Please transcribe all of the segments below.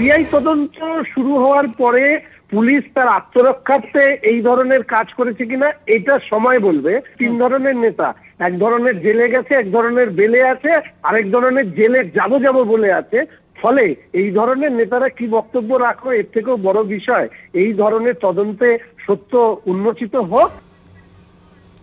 CBI তদন্ত শুরু হওয়ার পরে পুলিশ তার আত্মরক্ষার্থে এই ধরনের কাজ করেছে কিনা এটা সময় বলবে। তিন ধরনের নেতা। এক ধরনের জেলে গেছে, এক ধরনের বেলে আছে, আরেক ধরনের জেলে যাব যাব বলে আছে। ফলে এই ধরনের নেতারা কি বক্তব্য রাখো, এর থেকেও বড় বিষয়, এই ধরনের তদন্তে সত্য উন্মোচিত হোক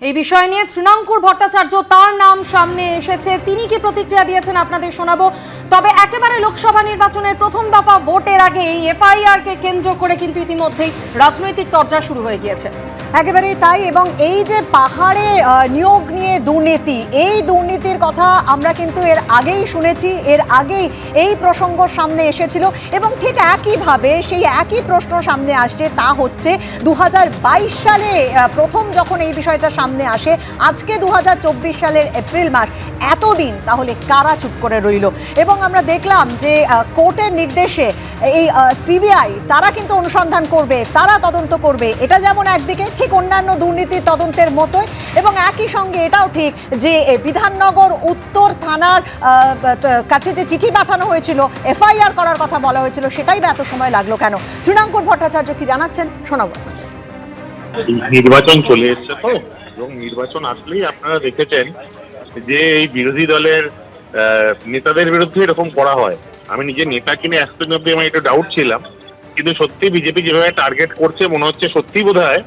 এই বিষয় নিয়ে তৃণাঙ্কুর ভট্টাচার্য তার নাম সামনে এসেছে। তিনি কি প্রতিক্রিয়া দিয়েছেন আপনাদের শোনাবো। তবে একেবারে লোকসভা নির্বাচনের প্রথম দফা ভোটের আগে এই এফআইআর কে কেন্দ্র করে কিন্তু ইতিমধ্যেই রাজনৈতিক তর্জা শুরু হয়ে গিয়েছে। একেবারেই তাই এবং এই যে পাহাড়ে নিয়োগ নিয়ে দুর্নীতি, এই দুর্নীতির কথা আমরা কিন্তু এর আগেই শুনেছি, এর আগেই এই প্রসঙ্গ সামনে এসেছিল এবং ঠিক একইভাবে সেই একই প্রশ্ন সামনে আসছে, তা হচ্ছে দু হাজার বাইশ সালে প্রথম যখন এই বিষয়টা সামনে আসে, আজকে দু হাজার চব্বিশ সালের এপ্রিল মাস, এতদিন তাহলে কারা চুপ করে রইল? এবং আমরা দেখলাম যে কোর্টের নির্দেশে এই সিবিআই তারা কিন্তু অনুসন্ধান করবে, তারা তদন্ত করবে, এটা যেমন একদিকে ঠিক অন্যান্য দুর্নীতির তদন্তের মতোই এবং একই সঙ্গে এটাও ঠিক যে বিধাননগর উত্তর থানার কাছে যে চিঠি পাঠানো হয়েছিল, এফআইআর করার কথা বলা হয়েছিল, সেটাই বা এত সময় লাগল কেন? তৃণাঙ্কুর ভট্টাচার্য কি জানাচ্ছেন? শোনাবো। নির্বাচন চলে এসছে তো, এবং নির্বাচন আসলেই আপনারা দেখেছেন যে, এই বিরোধী দলের নেতাদের বিরুদ্ধে এরকম করা হয়। আমি নিজে নেতা কিনে এতদিন অব্দি আমি একটু ডাউট ছিলাম, কিন্তু সত্যি বিজেপি যেভাবে টার্গেট করছে, মনে হচ্ছে সত্যি বোধ হয়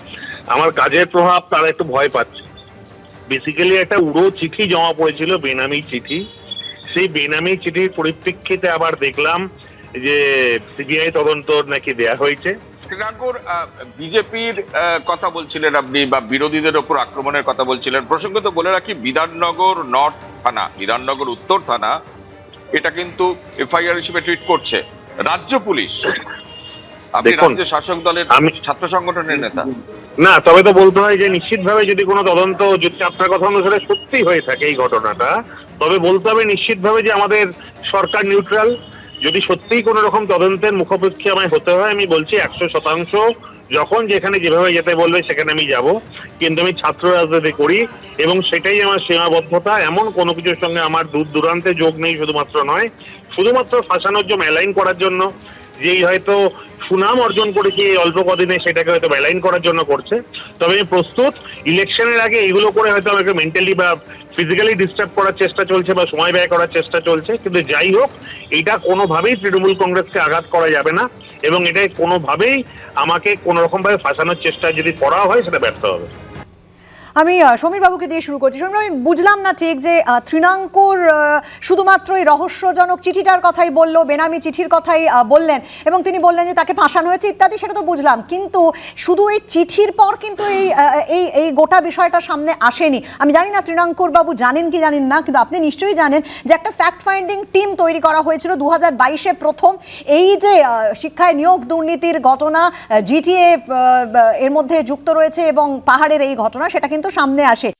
আমার কাজের প্রভাব তারা একটু ভয় পাচ্ছে। বেসিক্যালি একটা উড়ো চিঠি জমা পড়েছিল, বেনামি চিঠি। সেই বেনামি চিঠির পরিপ্রেক্ষিতে আবার দেখলাম যে সিবিআই তদন্ত নাকি দেয়া হয়েছে। শ্রীরাঙ্কুর বিজেপির কথা বলছিলেন আপনি বা বিরোধীদের ওপর আক্রমণের কথা বলছিলেন। প্রসঙ্গত বলে রাখি, বিধাননগর নর্থ থানা, বিধাননগর উত্তর থানা, এটা কিন্তু এফআইআর হিসেবে ট্রিট করছে। রাজ্য পুলিশ দেখুন, শাসক দলের আমি- ছাত্র সংগঠনের নেতা। না তবে তো বলতে হয় যে নিশ্চিতভাবে যদি কোনো তদন্ত যদি আপনার কথা অনুসারে সত্যি হয়ে থাকে এই ঘটনাটা তবে বলতে হবে নিশ্চিতভাবে যে আমাদের সরকার নিউট্রাল যদি সত্যিই কোনো রকম তদন্তের মুখোমুখি আমায় হতে হয় আমি বলছি একশো শতাংশ যখন যেখানে যেভাবে যেতে বলবে সেখানে আমি যাব। কিন্তু আমি ছাত্র রাজনীতি করি এবং সেটাই আমার সীমাবদ্ধতা। এমন কোনো কিছুর সঙ্গে আমার দূর দূরান্তে যোগ নেই শুধুমাত্র নয় শুধুমাত্র ফাঁসানোর জন্য অ্যালাইন করার জন্য। যেই হয়তো সুনাম অর্জন করেছি এই অল্প কদিনে, সেটাকে হয়তো ব্যালাইন করার জন্য করছে। তবে আমি প্রস্তুত ইলেকশনের আগে এগুলো করে হয়তো আমাকে মেন্টালি বা ফিজিক্যালি ডিস্টার্ব করার চেষ্টা চলছে বা সময় ব্যয় করার চেষ্টা চলছে। কিন্তু যাই হোক, এটা কোনোভাবেই তৃণমূল কংগ্রেসকে আঘাত করা যাবে না এবং এটা কোনোভাবেই আমাকে কোনো রকমভাবে ফাঁসানোর চেষ্টা যদি করা হয়, সেটা ব্যর্থ হবে। আমি সমীর বাবুকে দিয়ে শুরু করছি। সমীর আমি বুঝলাম না ঠিক যে তৃণাঙ্কুর শুধুমাত্র এই রহস্যজনক চিঠিটার কথাই বলল, বেনামি চিঠির কথাই বললেন এবং তিনি বললেন যে তাকে ফাঁসানো হয়েছে ইত্যাদি, সেটা তো বুঝলাম। কিন্তু শুধু এই চিঠির পর কিন্তু এই এই এই গোটা বিষয়টা সামনে আসেনি। আমি জানি না তৃণাঙ্কুর বাবু জানেন কি জানেন না, কিন্তু আপনি নিশ্চয়ই জানেন যে একটা ফ্যাক্ট ফাইন্ডিং টিম তৈরি করা হয়েছিল দু হাজার বাইশে প্রথম। এই যে শিক্ষায় নিয়োগ দুর্নীতির ঘটনা জিটিএ এর মধ্যে যুক্ত রয়েছে এবং পাহাড়ের এই ঘটনা, সেটা কিন্তু সামনে আসে।